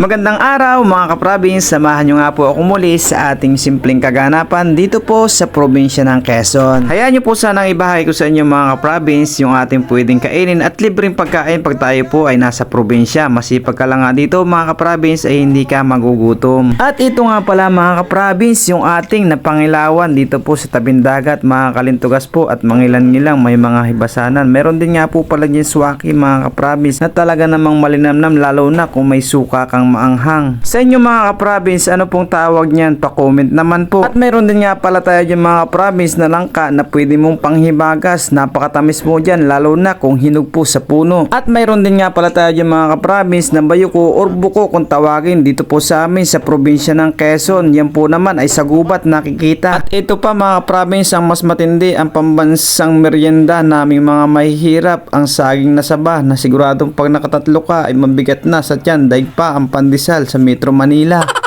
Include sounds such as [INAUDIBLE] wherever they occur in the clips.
Magandang araw mga kaprabins, samahan nyo nga po ako muli sa ating simpleng kaganapan dito po sa probinsya ng Quezon. Hayaan nyo po sanang ibahay ko sa inyo mga kaprabins yung ating pwedeng kainin at libreng pagkain pag tayo po ay nasa probinsya. Masipag ka lang nga dito mga kaprabins ay hindi ka magugutom. At ito nga pala mga kaprabins yung ating napangilawan dito po sa tabing dagat mga kalintugas po at mangilan-ngilang may mga hibasanan. Meron din nga po pala dyan swaki mga kaprabins na talaga namang malinamnam lalo na kung may suka kang maanghang. Sa inyo mga kaprabins, ano pong tawag niyan? Pa-comment naman po. At meron din nga pala tayo dyan mga kaprabins na langka na pwede mong panghibagas. Napakatamis mo dyan lalo na kung hinog po sa puno. At mayroon din nga pala tayo dyan mga kaprabins na bayuko or buko kung tawagin dito po sa amin sa probinsya ng Quezon. Yan po naman ay sa gubat nakikita. At ito pa mga kaprabins ang mas matindi ang pambansang merienda naming mga mahihirap ang saging na saba na siguradong pag nakatatlo ka ay mabigat na sa tiyan daig pa ang pandesal sa Metro Manila.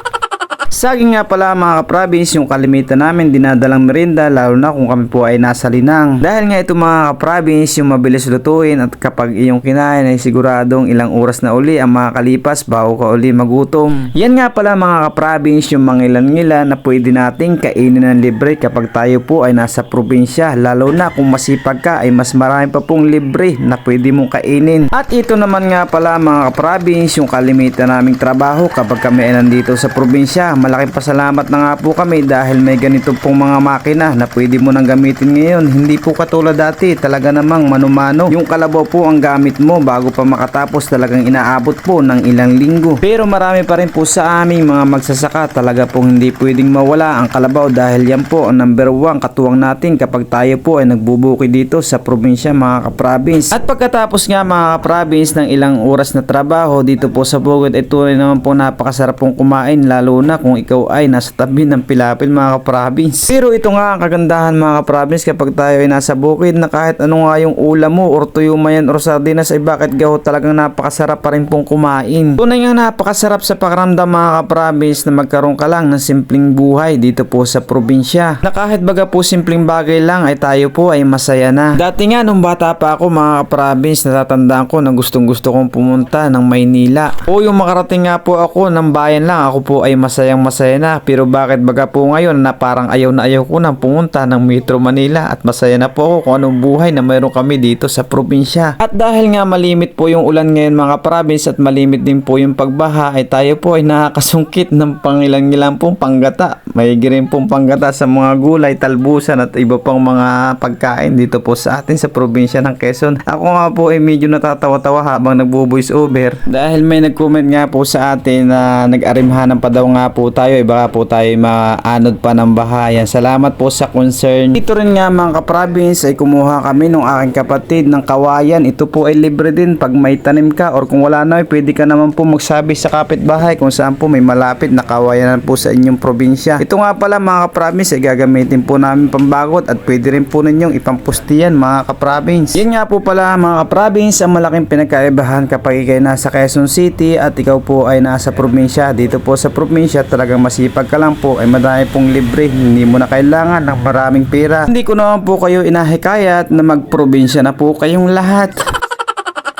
Saging nga pala mga kaprabins, yung kalimitan namin dinadalang merinda lalo na kung kami po ay nasa linang. Dahil nga ito mga kaprabins, yung mabilis lutuin at kapag iyong kinain ay siguradong ilang oras na uli ang makakalipas bago ka uli magutom. Yan nga pala mga kaprabins, yung mga ilan-ngilan na pwede nating kainin ng libre kapag tayo po ay nasa probinsya. Lalo na kung masipag ka ay mas marami pa pong libre na pwede mong kainin. At ito naman nga pala mga kaprabins, yung kalimitan naming trabaho kapag kami ay nandito sa probinsya malaking pasalamat na nga po kami dahil may ganito pong mga makina na pwede mo nang gamitin ngayon. Hindi po katulad dati, talaga namang manumano. Yung kalabaw po ang gamit mo bago pa makatapos talagang inaabot po ng ilang linggo. Pero marami pa rin po sa aming mga magsasaka talaga pong hindi pwedeng mawala ang kalabaw dahil yan po ang number one katuwang natin kapag tayo po ay nagbubuki dito sa probinsya mga kaprabins. At pagkatapos nga mga kaprabins ng ilang oras na trabaho dito po sa bukid ay tunay naman po napakasarap pong kumain lalo na kung ikaw ay nasa tabi ng pilapil mga kaprabins. Pero ito nga ang kagandahan mga kaprabins kapag tayo ay nasa bukid na kahit ano nga yung ulam mo or tuyo mayan or sardinas ay bakit gaho talagang napakasarap pa rin pong kumain. Tunay nga napakasarap sa pakiramdam mga kaprabins na magkaroon ka lang ng simpleng buhay dito po sa probinsya. Na kahit baga po simpleng bagay lang ay tayo po ay masaya na. Dati nga nung bata pa ako mga kaprabins natatandaan ko na gustong gusto kong pumunta ng Maynila. O yung makarating nga po ako ng bayan lang ako po ay masayang masaya na pero bakit baga po ngayon na parang ayaw na ayaw ko nang pumunta ng Metro Manila at masaya na po ako kung anong buhay na mayroon kami dito sa probinsya. At dahil nga malimit po yung ulan ngayon mga province at malimit din po yung pagbaha ay tayo po ay nakakasungkit ng pangilang-ilang pong panggata. May rin pong panggata sa mga gulay, talbusan at iba pang mga pagkain dito po sa atin sa probinsya ng Quezon. Ako nga po ay medyo natatawa-tawa habang nagbo-voice over dahil may nag-comment nga po sa atin na nag-arimhanan pa daw nga po tayo ay baka po tayo maanod pa ng bahayan. Salamat po sa concern. Ito rin nga mga kaprovince ay kumuha kami ng aking kapatid ng kawayan. Ito po ay libre din pag may tanim ka or kung wala na ay pwede ka naman po magsabi sa kapitbahay kung saan po may malapit na kawayanan po sa inyong probinsya. Ito nga pala mga kaprovince ay gagamitin po namin pambagot at pwede rin po ninyong ipampustiyan mga kaprovince. Yan nga po pala mga kaprovince ang malaking pinagkaibahan kapag ikay nasa Quezon City at ikaw po ay nasa probinsya. Dito po sa probinsya talagang masipag ka lang po ay madami pong libre. Hindi mo na kailangan ng maraming pera. Hindi ko naman po kayo inahikayat na magprobinsya na po kayong lahat. [LAUGHS]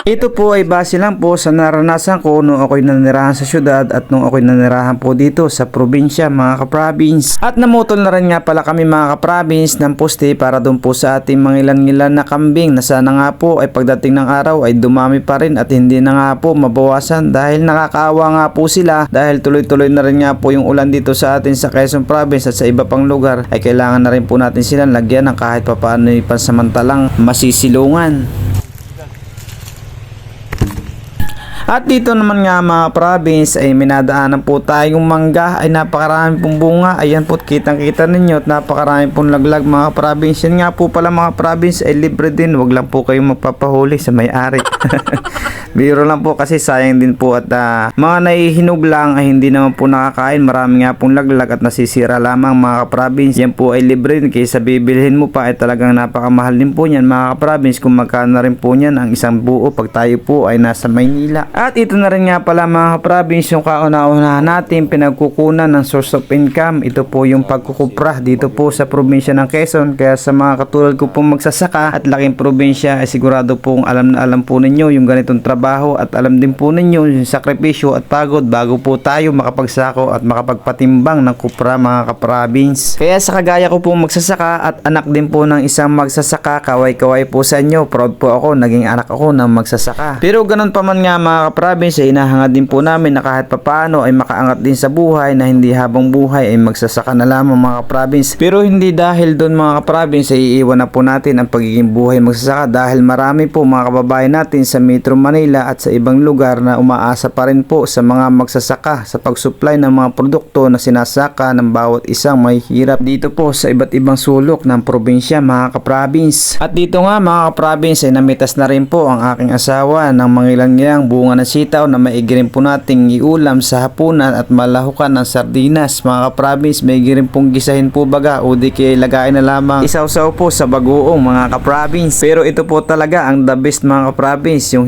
Ito po ay base lang po sa naranasan ko nung ako'y nanirahan sa syudad at nung ako'y nanirahan po dito sa probinsya mga kaprovince. At namutol na rin nga pala kami mga kaprovince ng poste para doon po sa ating mga ilan-ilan na kambing na sana nga po ay pagdating ng araw ay dumami pa rin at hindi na nga po mabawasan dahil nakakaawa nga po sila dahil tuloy-tuloy na rin nga po yung ulan dito sa atin sa Quezon Province at sa iba pang lugar ay kailangan na rin po natin silang lagyan ng kahit papaano pansamantalang masisilungan. At dito naman nga mga province ay minadaanan po tayong mangga ay napakarami pong bunga. Ayan po kitang kita ninyo at napakarami pong laglag mga province. Yan nga po pala mga province ay libre din. Huwag lang po kayong magpapahuli sa may-ari. [LAUGHS] Biro lang po kasi sayang din po at ah, mga naihinog lang ay hindi naman po nakakain. Marami nga pong laglag at nasisira lamang mga province. Yan po ay libre din kaysa bibilhin mo pa ay talagang napakamahal din po yan mga province kung magkano rin po yan ang isang buo pag tayo po ay nasa Maynila. At ito na rin nga pala mga kaprovince yung kauna-unahan natin pinagkukunan ng source of income. Ito po yung pagkukupra dito po sa probinsya ng Quezon. Kaya sa mga katulad ko pong magsasaka at laking probinsya ay sigurado pong alam na alam po ninyo yung ganitong trabaho at alam din po ninyo yung sakripisyo at pagod bago po tayo makapagsako at makapagpatimbang ng kupra mga kaprovince. Kaya sa kagaya ko pong magsasaka at anak din po ng isang magsasaka, kaway-kaway po sa inyo. Proud po ako, naging anak ako ng magsasaka. Pero ganun pa man nga mga kaprovince, ay hinahangad din po namin na kahit papano ay makaangat din sa buhay na hindi habang buhay ay magsasaka na lamang mga kaprovince. Pero hindi dahil doon mga kaprovince ay iiwan na po natin ang pagiging buhay magsasaka dahil marami po mga kababayan natin sa Metro Manila at sa ibang lugar na umaasa pa rin po sa mga magsasaka sa pag-supply ng mga produkto na sinasaka ng bawat isang may hirap dito po sa iba't ibang sulok ng probinsya mga kaprovince. At dito nga mga kaprovince ay namitas na rin po ang aking asawa ng mangilang-ilang bunga ng sitaw na maigirin po nating iulam sa hapunan at malahukan ng sardinas. Mga kaprovince, may girin pong gisahin po baga o di kaya lagayin na lamang isaw-saw po sa bagoong mga kaprovince. Pero ito po talaga ang the best mga kaprovince, yung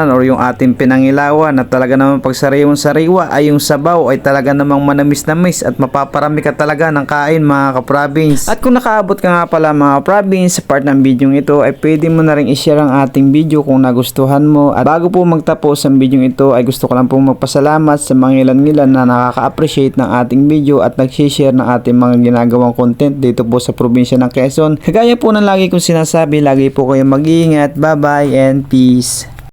hibasanan or yung ating pinangilawan na talaga naman pag sariwang sariwa ay yung sabaw ay talaga namang manamis-namis at mapaparami ka talaga ng kain mga kaprovince. At kung nakaabot ka nga pala mga province sa part ng video ito ay pwede mo na rin i-share ang ating video kung nagustuhan mo. At bago po magtapos ang video ito ay gusto ko lang pong magpasalamat sa mga ilan-ilan na nakaka-appreciate ng ating video at nag-share ng ating mga ginagawang content dito po sa probinsya ng Quezon. Kagaya po ng lagi kong sinasabi, lagi po kayo mag-iingat. Bye-bye and peace.